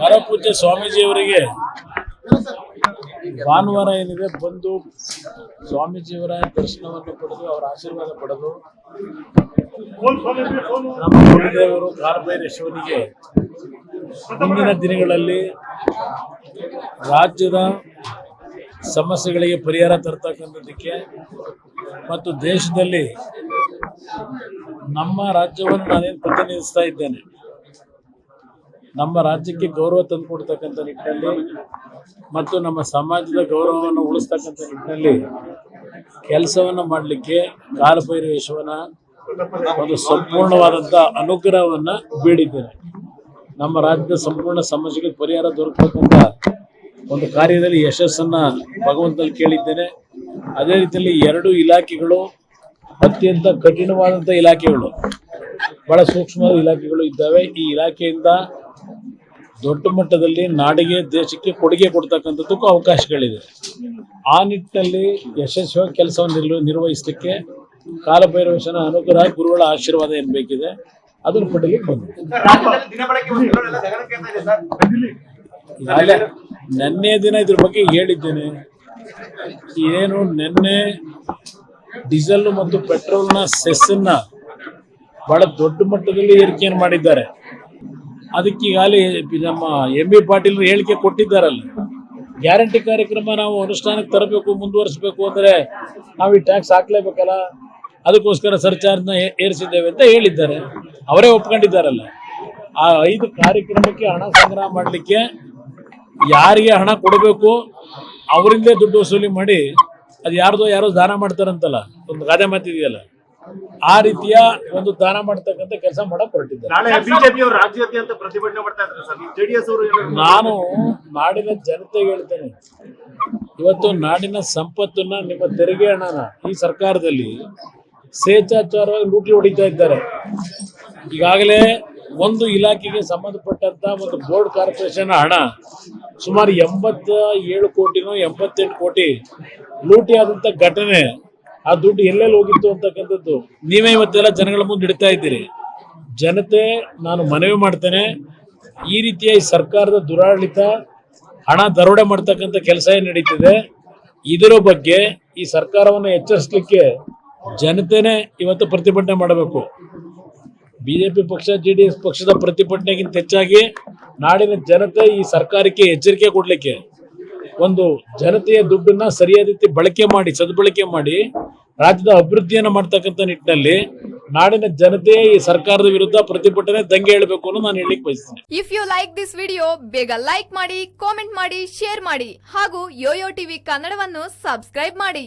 ಪರಪೂಜ್ಯ ಸ್ವಾಮೀಜಿಯವರಿಗೆ ಭಾನುವಾರ ಏನಿದೆ, ಬಂದು ಸ್ವಾಮೀಜಿಯವರ ದರ್ಶನವನ್ನು ಪಡೆದು, ಅವರ ಆಶೀರ್ವಾದ ಪಡೆದು ನಮ್ಮ ಗುರುದೇವರು ಶಿವನಿಗೆ ಮುಂದಿನ ದಿನಗಳಲ್ಲಿ ರಾಜ್ಯದ ಸಮಸ್ಯೆಗಳಿಗೆ ಪರಿಹಾರ ತರ್ತಕ್ಕಂಥದ್ದಕ್ಕೆ ಮತ್ತು ದೇಶದಲ್ಲಿ ನಮ್ಮ ರಾಜ್ಯವನ್ನು ನಾನೇನು ಪ್ರತಿನಿಧಿಸ್ತಾ ಇದ್ದೇನೆ, ನಮ್ಮ ರಾಜ್ಯಕ್ಕೆ ಗೌರವ ತಂದುಕೊಡ್ತಕ್ಕಂಥ ನಿಟ್ಟಿನಲ್ಲಿ ಮತ್ತು ನಮ್ಮ ಸಮಾಜದ ಗೌರವವನ್ನು ಉಳಿಸ್ತಕ್ಕಂಥ ನಿಟ್ಟಿನಲ್ಲಿ ಕೆಲಸವನ್ನು ಮಾಡಲಿಕ್ಕೆ ಕಾಲಭೈರವೇಶ್ವರನ ಒಂದು ಸಂಪೂರ್ಣವಾದಂಥ ಅನುಗ್ರಹವನ್ನು ಬೇಡಿದ್ದೇನೆ. ನಮ್ಮ ರಾಜ್ಯದ ಸಂಪೂರ್ಣ ಸಮಸ್ಯೆಗಳಿಗೆ ಪರಿಹಾರ ದೊರಕತಕ್ಕಂಥ ಒಂದು ಕಾರ್ಯದಲ್ಲಿ ಯಶಸ್ಸನ್ನ ಭಗವಂತನಲ್ಲಿ ಕೇಳಿದ್ದೇನೆ. ಅದೇ ರೀತಿಯಲ್ಲಿ ಎರಡು ಇಲಾಖೆಗಳು ಅತ್ಯಂತ ಕಠಿಣವಾದಂಥ ಇಲಾಖೆಗಳು. ಬಹಳ ಸೂಕ್ಷ್ಮವಾದ ಇಲಾಖೆಗಳು ಇದ್ದಾವೆ. ಈ ಇಲಾಖೆಯಿಂದ ದೊಡ್ಡ ಮಟ್ಟದಲ್ಲಿ ನಾಡಿಗೆ, ದೇಶಕ್ಕೆ ಕೊಡುಗೆ ಕೊಡ್ತಕ್ಕಂಥದ್ದಕ್ಕೂ ಅವಕಾಶಗಳಿದೆ. ಆ ನಿಟ್ಟಿನಲ್ಲಿ ಯಶಸ್ವಿಯಾಗಿ ಕೆಲಸವನ್ನು ನಿರ್ವ, ನಿರ್ವಹಿಸಲಿಕ್ಕೆ ಕಾಲಭೈರವೇಶನ ಅನುಗ್ರಹ, ಗುರುಗಳ ಆಶೀರ್ವಾದ ಏನ್ಬೇಕಿದೆ, ಅದನ್ನು ಪಡಲಿಕ್ಕೆ ಬಂದಿದೆ ನಿನ್ನೆ ದಿನ ಇದ್ರ ಬಗ್ಗೆ ಹೇಳಿದ್ದೇನೆ. ಏನು, ನಿನ್ನೆ ಡೀಸೆಲ್ ಮತ್ತು ಪೆಟ್ರೋಲ್ನ ಸೆಸ್ಸನ್ನ ಬಹಳ ದೊಡ್ಡ ಮಟ್ಟದಲ್ಲಿ ಏರಿಕೆಯನ್ನು ಮಾಡಿದ್ದಾರೆ. ಅದಕ್ಕೆ ಈಗಾಗಲೇ ನಮ್ಮ ಎಂ ಬಿ ಪಾಟೀಲ್ ಹೇಳಿಕೆ ಕೊಟ್ಟಿದ್ದಾರಲ್ಲ, ಗ್ಯಾರಂಟಿ ಕಾರ್ಯಕ್ರಮ ನಾವು ಅನುಷ್ಠಾನಕ್ಕೆ ತರಬೇಕು, ಮುಂದುವರಿಸಬೇಕು ಅಂದರೆ ನಾವು ಈ ಟ್ಯಾಕ್ಸ್ ಹಾಕ್ಲೇಬೇಕಲ್ಲ, ಅದಕ್ಕೋಸ್ಕರ ಸರ್ಚಾರ್ಜ್ನ ಏರಿಸಿದ್ದೇವೆ ಅಂತ ಹೇಳಿದ್ದಾರೆ. ಅವರೇ ಒಪ್ಕೊಂಡಿದ್ದಾರಲ್ಲ. ಆ ಐದು ಕಾರ್ಯಕ್ರಮಕ್ಕೆ ಹಣ ಸಂಗ್ರಹ ಮಾಡಲಿಕ್ಕೆ ಯಾರಿಗೆ ಹಣ ಕೊಡಬೇಕು, ಅವರಿಂದೇ ದುಡ್ಡು ವಸೂಲಿ ಮಾಡಿ ಅದು ಯಾರ್ದೋ ಯಾರೋ ದಾನ ಮಾಡ್ತಾರಂತಲ್ಲ ಒಂದು ಗಾದೆ ಮಾತಿದೆಯಲ್ಲ ಆ ರೀತಿಯ ಒಂದು ದಾನ ಮಾಡ್ತಕ್ಕಂಥ ಕೆಲಸ ಮಾಡಕ್ ಹೊರಟಿದ್ದಾರೆ ನಾನು ನಾಡಿನ ಜನತೆಗೆ ಹೇಳ್ತೇನೆ. ಇವತ್ತು ನಾಡಿನ ಸಂಪತ್ತನ್ನ ನಿಮ್ಮ ತೆರಿಗೆ ಹಣನ ಈ ಸರ್ಕಾರದಲ್ಲಿ ಸ್ವೇಚ್ಛಾಚಾರವಾಗಿ ಲೂಟಿ ಹೊಡಿತಾ ಇದ್ದಾರೆ. ಈಗಾಗಲೇ ಒಂದು ಇಲಾಖೆಗೆ ಸಂಬಂಧಪಟ್ಟಂತ ಒಂದು ಬೋರ್ಡ್ ಕಾರ್ಪೊರೇಷನ್ ಹಣ ಸುಮಾರು ಎಂಬತ್ತ ಏಳು ಕೋಟಿನೋ ಎಂಬತ್ತೆಂಟು ಕೋಟಿ ಲೂಟಿ ಆದಂತ ಘಟನೆ. ಆ ದುಡ್ಡು ಎಲ್ಲೆಲ್ಲಿ ಹೋಗಿತ್ತು ಅಂತಕ್ಕಂಥದ್ದು ನೀವೇ ಇವತ್ತೆಲ್ಲ ಜನಗಳ ಮುಂದೆ ಇಡ್ತಾ ಇದ್ದೀರಿ. ಜನತೆ, ನಾನು ಮನವಿ ಮಾಡ್ತೇನೆ, ಈ ರೀತಿಯ ಸರ್ಕಾರದ ದುರಾಡಳಿತ ಹಣ ದರೋಡೆ ಮಾಡ್ತಕ್ಕಂಥ ಕೆಲಸ ಏನು ನಡೀತಿದೆ, ಇದರ ಬಗ್ಗೆ ಈ ಸರ್ಕಾರವನ್ನು ಎಚ್ಚರಿಸಲಿಕ್ಕೆ ಜನತೆನೇ ಇವತ್ತು ಪ್ರತಿಭಟನೆ ಮಾಡಬೇಕು. ಬಿಜೆಪಿ ಪಕ್ಷ, ಜೆ ಪಕ್ಷದ ಪ್ರತಿಭಟನೆಗಿಂತ ಹೆಚ್ಚಾಗಿ ನಾಡಿನ ಜನತೆ ಈ ಸರ್ಕಾರಕ್ಕೆ ಎಚ್ಚರಿಕೆ ಕೊಡ್ಲಿಕ್ಕೆ ಒಂದು ಜನತೆಯ ದುಡ್ಡನ್ನ ಸರಿಯಾದ ರೀತಿ ಬಳಕೆ ಮಾಡಿ, ಸದ್ಬಳಕೆ ಮಾಡಿ, ರಾಜ್ಯದ ಅಭಿವೃದ್ಧಿಯನ್ನು ಮಾಡ್ತಕ್ಕಂಥ ನಿಟ್ಟಿನಲ್ಲಿ ನಾಡಿನ ಜನತೆ ಈ ಸರ್ಕಾರದ ವಿರುದ್ಧ ಪ್ರತಿಭಟನೆ ದಂಗೆ ಹೇಳಬೇಕು ಅನ್ನೋ ನಾನು ಹೇಳಿಕ್ ಬಯಸ್ತೀನಿ. If you like this video ಬೇಗ ಲೈಕ್ ಮಾಡಿ ಕಾಮೆಂಟ್ ಮಾಡಿ ಶೇರ್ ಮಾಡಿ ಹಾಗೂ ಯೋಯೋ ಟಿವಿ ಕನ್ನಡವನ್ನು ಸಬ್ಸ್ಕ್ರೈಬ್ ಮಾಡಿ.